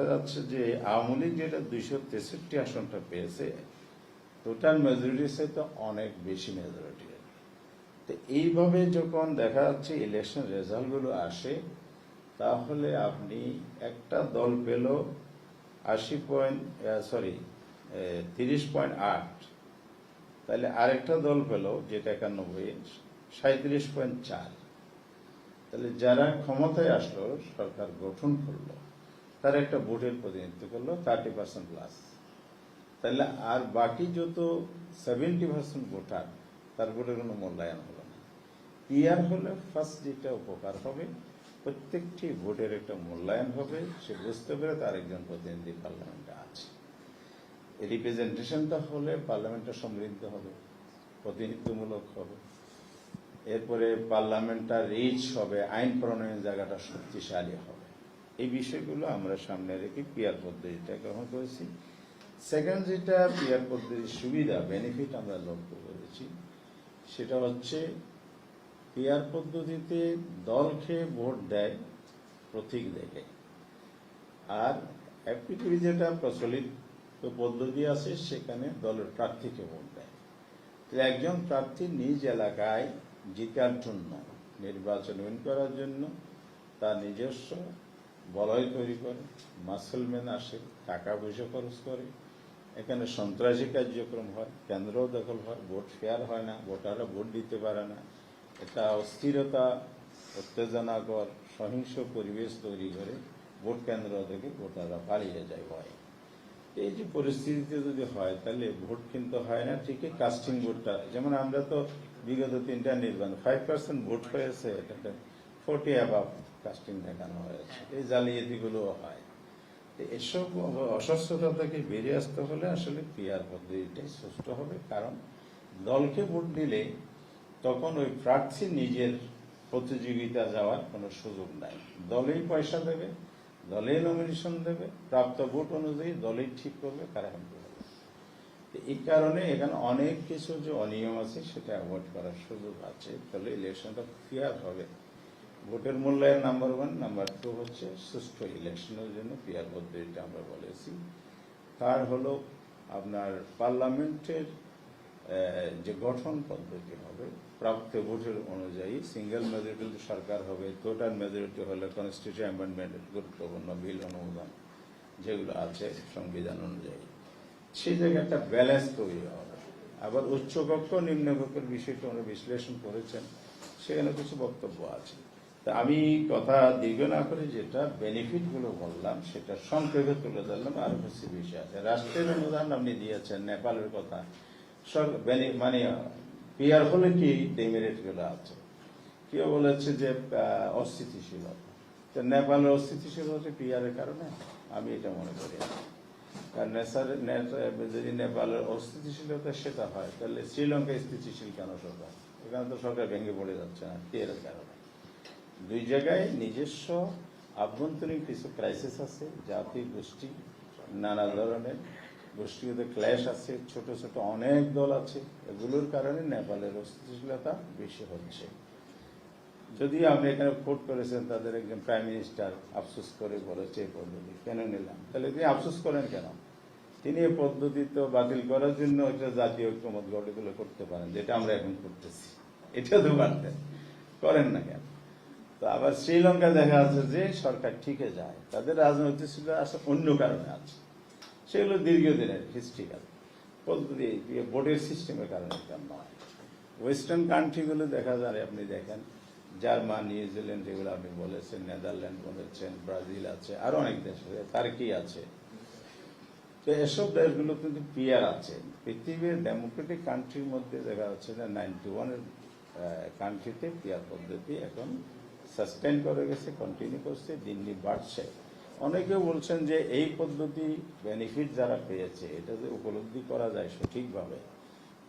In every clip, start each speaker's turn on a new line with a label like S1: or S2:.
S1: দেখা যাচ্ছে যে আওয়ামী লীগ যেটা দুইশো তেষট্টি আসনটা পেয়েছে টোটাল মেজরিটির সাথে অনেক বেশি মেজরিটি তো এইভাবে যখন দেখা যাচ্ছে ইলেকশন রেজাল্টগুলো আসে, তাহলে আপনি একটা দল পেল আশি পয়েন্ট সরি তিরিশ পয়েন্ট আট, তাহলে আরেকটা দল পেল যেটা একানব্বই সাঁত্রিশ পয়েন্ট চার। তাহলে যারা ক্ষমতায় আসলো, সরকার গঠন করল তারা একটা ভোটের প্রতিনিধিত্ব করল থার্টি পার্সেন্ট প্লাস তাহলে আর বাকি যত সেভেন্টি পার্সেন্ট ভোটার, তার ভোটের কোনো মূল্যায়ন হলো না। পিয়ার হলে ফার্স্ট যেটা উপকার হবে, প্রত্যেকটি ভোটের একটা মূল্যায়ন হবে, সে বুঝতে পেরে তার একজন প্রতিনিধি পার্লামেন্টে আছে। রিপ্রেজেন্টেশনটা হলে পার্লামেন্টটা সমৃদ্ধ হবে, প্রতিনিধিত্বমূলক হবে। এরপরে পার্লামেন্টটা রিচ হবে, আইন প্রণয়নের জায়গাটা শক্তিশালী হবে। এই বিষয়গুলো আমরা সামনে রেখে পিয়ার পদ্ধতিটা গ্রহণ করেছি। সেকেন্ড যেটা, পিয়ার পদ্ধতির সুবিধা বেনিফিট আমরা লক্ষ্য করেছি, সেটা হচ্ছে পিয়ার পদ্ধতিতে দলকে ভোট দেয়, প্রতীক দেখে। আর এফপিটিভি যেটা, প্রচলিত পদ্ধতি আছে, সেখানে দলের প্রার্থীকে ভোট দেয়। একজন প্রার্থী নিজ এলাকায় জিতার জন্য, নির্বাচন করার জন্য, তার নিজস্ব বলয় তৈরি করে মাসলম্যান আসে টাকা পয়সা খরচ করে। এখানে সন্ত্রাসী কার্যক্রম হয়, কেন্দ্রও দখল হয়, ভোট ফেয়ার হয় না, ভোটাররা ভোট দিতে পারে না। এটা অস্থিরতা, উত্তেজনাকর, সহিংস পরিবেশ তৈরি করে ভোট কেন্দ্র থেকে ভোটাররা পালিয়ে যায় ভয়। এই যে পরিস্থিতিতে যদি হয়, তাহলে ভোট কিন্তু হয় না, ঠিকই কাস্টিং ভোটটা। যেমন আমরা তো বিগত তিনটা নির্বাচন ফাইভ পার্সেন্ট ভোট হয়েছে এটাতে ফোর্টি অ্যাবাভ কাস্টিং দেখানো হয়েছে। এই জালিয়াতিগুলো হয়। এসব অসুস্থতা থেকে বেরিয়ে আসতে হলে আসলে পিয়ার পদ্ধতিটাই সুষ্ঠু হবে, কারণ দলকে ভোট দিলে তখন ওই প্রার্থী নিজের প্রতিযোগিতা যাওয়ার কোনো সুযোগ নাই। দলেই পয়সা দেবে, দলেই নমিনেশন দেবে, প্রাপ্ত ভোট অনুযায়ী দলেই ঠিক করবে, কারা এই কারণে এখানে অনেক কিছু যে অনিয়ম আছে, সেটা অ্যাভয়েড করার সুযোগ আছে। তাহলে ইলেকশনটা ফেয়ার হবে। ভোটের মূল্যায়ন নাম্বার ওয়ান, নাম্বার টু হচ্ছে সুষ্ঠু ইলেকশনের জন্য পিয়ার পদ্ধতিটা আমরা বলেছি। তার হলো আপনার পার্লামেন্টের যে গঠন পদ্ধতি হবে, প্রাপ্ত ভোটের অনুযায়ী সিঙ্গেল মেজরিটি সরকার হবে, টোটাল মেজরিটি হলে কনস্টিটিউশন অ্যামেন্ডমেন্ট গুরুত্বপূর্ণ বিল অনুমোদন যেগুলো আছে সংবিধান অনুযায়ী। সেই জায়গায় একটা ব্যালেন্স তৈরি হবে। আবার উচ্চকক্ষ নিম্নকক্ষের বিষয়টা আমরা বিশ্লেষণ করেছেন, সেখানে কিছু বক্তব্য আছে। তা আমি কথা দীর্ঘ না করে যেটা বেনিফিটগুলো বললাম, সেটা সংক্ষেপে তুলে ধরলাম, আরও কিছু বিষয় আছে। রাষ্ট্রের অনুদান আপনি দিয়েছেন, নেপালের কথা। মানে পিয়ার হলে কি ডেমেরিটগুলো আছে? কেউ বলেছে যে অস্থিতিশীলতা। তো নেপালের অস্থিতিশীলতা পিয়ারের কারণে আমি এটা মনে করি। কারণ যদি নেপালের অস্থিতিশীলতা সেটা হয়, তাহলে শ্রীলঙ্কা স্থিতিশীল কেন সরকার? এখানে তো সরকার ভেঙে পড়ে যাচ্ছে না, পিয়ারের কারণে। দুই জায়গায় নিজস্ব আভ্যন্তরীণ কিছু ক্রাইসিস আছে, জাতি গোষ্ঠী, নানা ধরনের গোষ্ঠীগত ক্ল্যাশ আছে, ছোট ছোট অনেক দল আছে, এগুলোর কারণে নেপালের অস্থিতিশীলতা বেশি হচ্ছে। যদি আপনি এখানে ভোট করেছেন, তাদের একজন প্রাইম মিনিস্টার আফসোস করে বলেছে এই পদ্ধতি, কেন নিলাম তাহলে তিনি আফসোস করেন কেন? তিনি এই পদ্ধতি তো বাতিল করার জন্য একটা জাতীয় ঐক্যমত তুলে করতে পারেন, যেটা আমরা এখন করতেছি। এটা তো পারতেন করেন না কেন? তো আবার শ্রীলঙ্কা দেখা যাচ্ছে যে সরকার ঠিকে যায়। তাদের রাজনৈতিক আসলে অন্য কারণে আছে। সেগুলো দীর্ঘদিনের পদ্ধতি ইয়ে ভোটের সিস্টেমের কারণে এটা নয়। ওয়েস্টার্ন কান্ট্রিগুলো দেখা যায়, আপনি দেখেন, জার্মান নিউজিল্যান্ড যেগুলো আপনি বলেছেন, নেদারল্যান্ড বলেছেন, ব্রাজিল আছে, আরও অনেক দেশ আছে, তার্কি আছে। তো এসব দেশগুলো কিন্তু পিয়ার আছে। পৃথিবীর ডেমোক্রেটিক কান্ট্রির মধ্যে দেখা যাচ্ছে যে নাইনটি ওয়ানের কান্ট্রিতে পিয়ার পদ্ধতি এখন সাস্টেন করে গেছে কন্টিনিউ করছে, দিন দিন বাড়ছে। অনেকেও বলছেন যে এই পদ্ধতি বেনিফিট যারা পেয়েছে, এটা যে উপলব্ধি করা যায় সঠিকভাবে,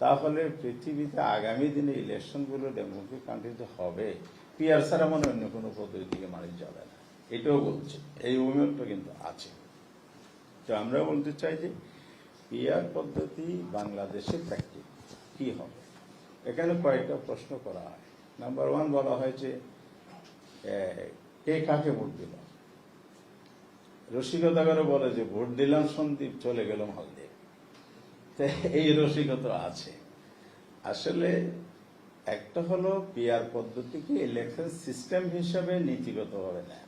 S1: তাহলে পৃথিবীতে আগামী দিনে ইলেকশনগুলো ডেমোক্রেটিক কান্ট্রিতে হবে। পিয়ার ছাড়া মনে অন্য কোনো পদ্ধতিকে মানুষ যাবে না। এটাও বলছে। এই অভিমতটা কিন্তু আছে। তো আমরা বলতে চাই যে পিয়ার পদ্ধতি বাংলাদেশে প্র্যাকটিস কি হবে? এখানে কয়েকটা প্রশ্ন করা হয়। নাম্বার ওয়ান বলা হয় যে কে কাকে ভোট দিল? রসিকতা করে বলে যে, ভোট দিলাম, সন্দীপ চলে গেল মালদ্বীপ তো, এই রসিকতা আছে। আসলে একটা হলো, পিআর পদ্ধতিকে ইলেকশন সিস্টেম হিসাবে নীতিগতভাবে নেয়।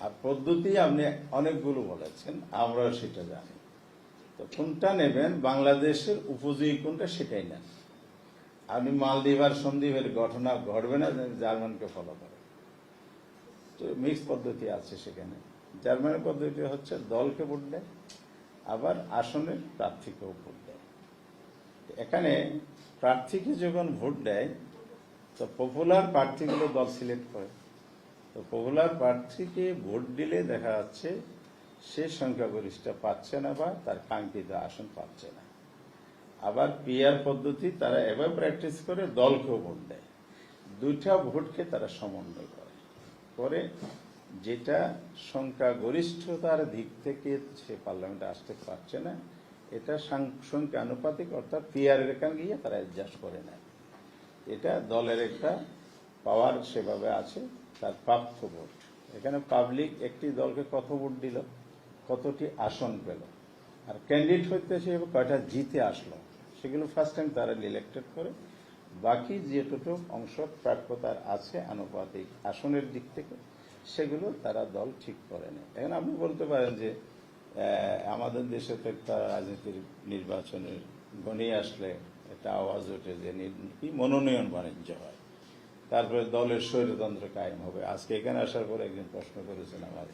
S1: আর পদ্ধতি আপনি অনেকগুলো বলেছেন, আমরাও সেটা জানি। তো কোনটা নেবেন? বাংলাদেশের উপযোগী কোনটা সেটাই নেন। আপনি মালদ্বীপ আর সন্দীপের ঘটনা ঘটবে না জার্মানকে ফলো করে তো মিক্স পদ্ধতি আছে সেখানে। জার্মানের পদ্ধতি হচ্ছে দলকে ভোট দেয়, আবার আসনের প্রার্থীকেও ভোট দেয়। এখানে প্রার্থীকে যখন ভোট দেয়, তো পপুলার প্রার্থীগুলো দল সিলেক্ট করে। তো পপুলার প্রার্থীকে ভোট দিলে দেখা যাচ্ছে সে সংখ্যাগরিষ্ঠ পাচ্ছে না বা তার কাঙ্ক্ষিত আসন পাচ্ছে না। আবার পিআর পদ্ধতি, তারা এবার প্র্যাকটিস করে দলকেও ভোট দেয়। দুইটা ভোটকে তারা সমন্বয় করে। করে যেটা সংখ্যাগরিষ্ঠতার দিক থেকে সে পার্লামেন্টে আসতে পারছে না, এটা সংখ্যা আনুপাতিক, অর্থাৎ পিআর এখানে গিয়ে তারা অ্যাডজাস্ট করে নেয়। এটা দলের একটা পাওয়ার সেভাবে আছে, তার প্রাপ্ত ভোট। এখানে পাবলিক একটি দলকে কত ভোট দিল, কতটি আসন পেল, আর ক্যান্ডিডেট হইতে সে কয়টা জিতে আসলো, সেগুলো ফার্স্ট টাইম তারা ইলেক্টেড করে। বাকি যেটুকু অংশ প্রাপ্যতার আছে আনুপাতিক আসনের দিক থেকে, সেগুলো তারা দল ঠিক করে নেয়। এখন আপনি বলতে পারেন যে আমাদের দেশে তো একটা রাজনীতির নির্বাচনের গণি আসলে একটা আওয়াজ ওঠে যে মনোনয়ন বাণিজ্য হয়। তারপরে দলের স্বৈরতন্ত্র কায়েম হবে। আজকে এখানে আসার পর একজন প্রশ্ন করেছেন আমার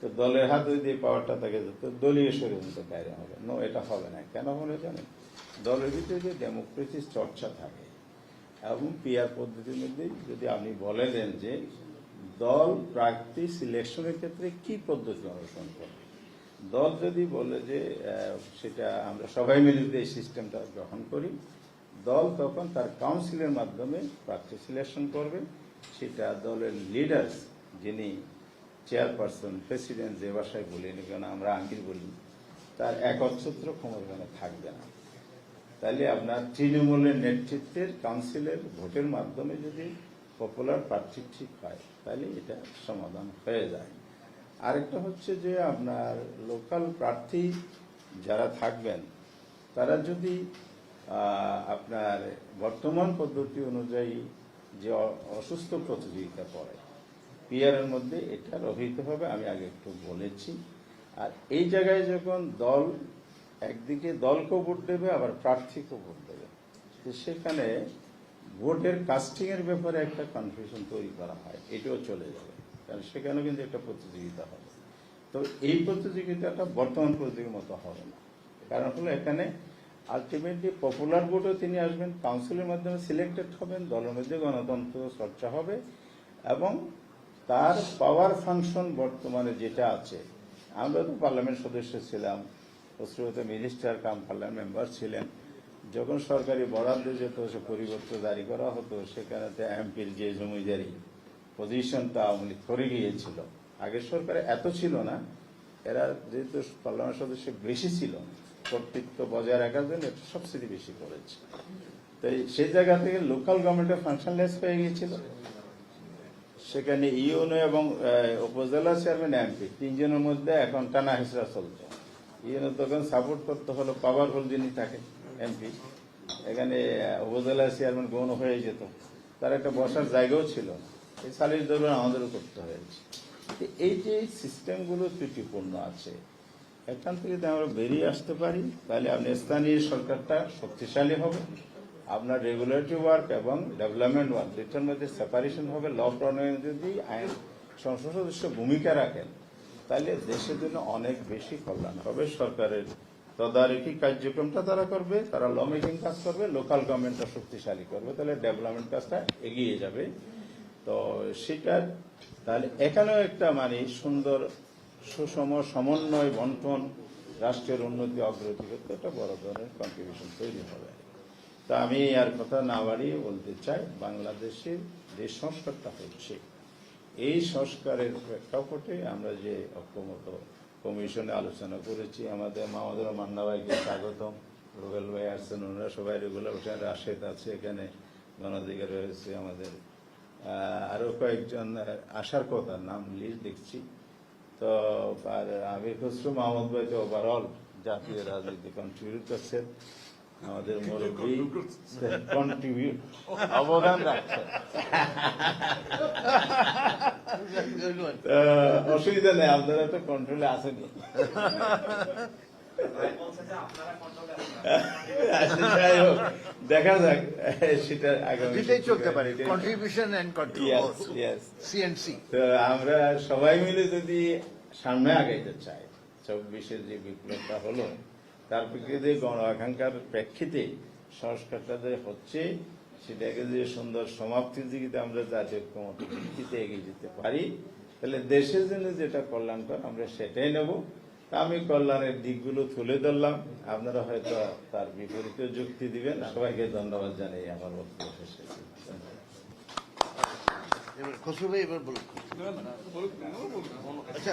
S1: তো দলের হাতে যদি পাওয়ারটা থাকে তো দলীয় স্বৈরতন্ত্র কায়েম হবে? নো, এটা হবে না। কেন হবে জানেন? দলের ভিতরে যে ডেমোক্রেসির চর্চা থাকে এবং পিয়ার পদ্ধতির মধ্যে যদি আপনি বলে দেন যে দল প্রার্থী সিলেকশনের ক্ষেত্রে কি পদ্ধতি অনুসরণ করবে? দল যদি বলে যে সেটা আমরা সবাই মিলে যদি এই সিস্টেমটা গ্রহণ করি, দল তখন তার কাউন্সিলের মাধ্যমে প্রার্থী সিলেকশন করবে। সেটা দলের লিডার্স যিনি চেয়ারপারসন, প্রেসিডেন্ট যে ভাষায় বলি না কেন, আমরা আঙ্কির বলি, তার একচ্ছত্র ক্ষমতা থাকবে না। তাহলে আপনার তৃণমূলের নেতৃত্বের কাউন্সিলের ভোটের মাধ্যমে যদি পপুলার প্রার্থী ঠিক হয়, তাহলে এটা সমাধান হয়ে যায়। আরেকটা হচ্ছে যে আপনার লোকাল প্রার্থী যারা থাকবেন, তারা যদি আপনার বর্তমান পদ্ধতি অনুযায়ী যে অসুস্থ প্রতিযোগিতা করে পিয়ারের মধ্যে এটা রহিত হবে আমি আগে একটু বলেছি। আর এই জায়গায় যখন দল একদিকে দলকেও ভোট দেবে, আবার প্রার্থীকেও ভোট দেবে। তো সেখানে ভোটের কাস্টিং এর ব্যাপারে একটা কনফিউশন তৈরি করা হয়, এটাও চলে যাবে। কারণ সেখানেও কিন্তু একটা প্রতিযোগিতা হবে। তো এই প্রতিযোগিতাটা বর্তমান প্রতিযোগিতার মতো হবে না। কারণ হলো এখানে আলটিমেটলি পপুলার ভোটও তিনি আসবেন কাউন্সিলের মাধ্যমে সিলেক্টেড হবেন, দলের মধ্যে গণতন্ত্র চর্চা হবে এবং তার পাওয়ার ফাংশন বর্তমানে যেটা আছে, আমরা তো পার্লামেন্ট সদস্য ছিলাম Paschimbanga minister cum parliament member ছিলেন। যখন সরকারি বরাদ্দ যেত, সে পরিবর্তন জারি করা হতো। সেখানে এমপির যে জমিদারি পজিশনটা আওয়ামী লীগ করে গিয়েছিল। আগের সরকারে এত ছিল না। এরা যেহেতু পার্লামেন্ট সদস্য বেশি ছিল, কর্তৃত্ব বজায় রাখার জন্য একটু সবসিডি বেশি করেছে। তাই সেই জায়গা থেকে লোকাল গভর্নমেন্টের ফাংশনলেস হয়ে গিয়েছিল। সেখানে ইউনো এবং উপজেলা চেয়ারম্যান এমপি। তিনজনের মধ্যে এখন টানা হিসরা চলছে। ইউনো তখন সাপোর্ট করতে হলো পাওয়ারফুল যিনি থাকেন এমপি এখানে উপজেলা চেয়ারম্যান গৌণ হয়ে যেত। তার একটা বসার জায়গাও ছিল। এই সালিশ দরবার আমাদেরও করতে হয়েছে। এই যে সিস্টেমগুলো ত্রুটিপূর্ণ আছে, এখান থেকে যদি আমরা বেরিয়ে আসতে পারি, তাহলে আপনি স্থানীয় সরকারটা শক্তিশালী হবে, আপনার রেগুলেটরি ওয়ার্ক এবং ডেভেলপমেন্ট ওয়ার্ক দুইটার মধ্যে সেপারেশন হবে। ল প্রণয়নে যদি আইন সংসদ সদস্য ভূমিকা রাখেন তাহলে দেশের জন্য অনেক বেশি কল্যাণ হবে, সরকারের তদারকি কার্যক্রমটা তারা করবে, তারা ল মেকিং কাজ করবে লোকাল গভর্নমেন্টটা শক্তিশালী করবে, তাহলে ডেভেলপমেন্ট কাজটা এগিয়ে যাবে। তো সেটার তাহলে এখানেও একটা মানে সুন্দর, সুষম, সমন্বয় বন্টন, রাষ্ট্রের উন্নতি অগ্রগতি করতে একটা বড় ধরনের কন্ট্রিবিউশন তৈরি হবে। তা আমি আর কথা না বাড়িয়ে বলতে চাই, বাংলাদেশের যে সংস্কারটা হচ্ছে এই সংস্কারের প্রেক্ষাপটে আমরা যে ঐক্যমত কমিশনে আলোচনা করেছি, আমাদের মামাদের মান্না ভাইকে স্বাগতম। রুবেল ভাই আসছেন, ওনারা সবাই রেগুলার ওখানে রাশেদ আছে এখানে, গণাধিকার রয়েছে আমাদের। আরও কয়েকজন আসার কথা, নাম লিস্ট দেখছি। তো, আর আমির খসরু, মাহমুদ ভাই তো ওভারঅল জাতীয় রাজনীতি কন্ট্রিবিউট করছেন। আমাদের মুরব্বী কন্ট্রিবিউট অবদান রাখছেন তো অসুবিধা নেই আপনারা তো কন্ট্রোলে আসেনি আচ্ছা, দেখা যাক সেটা আগামী
S2: চলতে পারে কন্ট্রিবিউশন এন্ড. সিএনসি
S1: তো আমরা সবাই মিলে যদি সামনে আগাইতে চাই চব্বিশের যে বিপ্লবটা হলো তার প্রেক্ষিতে গণ আকাঙ্ক্ষার প্রেক্ষিতে সংস্কারটা যে হচ্ছে সেটাকে যে সুন্দর সমাপ্তির দিকে আমরা জাতীয় ঐক্যমত ভিত্তিতে এগিয়ে যেতে পারি তাহলে দেশের জন্য যেটা কল্যাণকর আমরা সেটাই নেব। তা আমি কল্যাণের দিকগুলো তুলে ধরলাম। আপনারা হয়তো তার বিপরীতে যুক্তি দিবেন। সবাইকে ধন্যবাদ জানাই আমার বক্তব্য শেষ
S2: আচ্ছা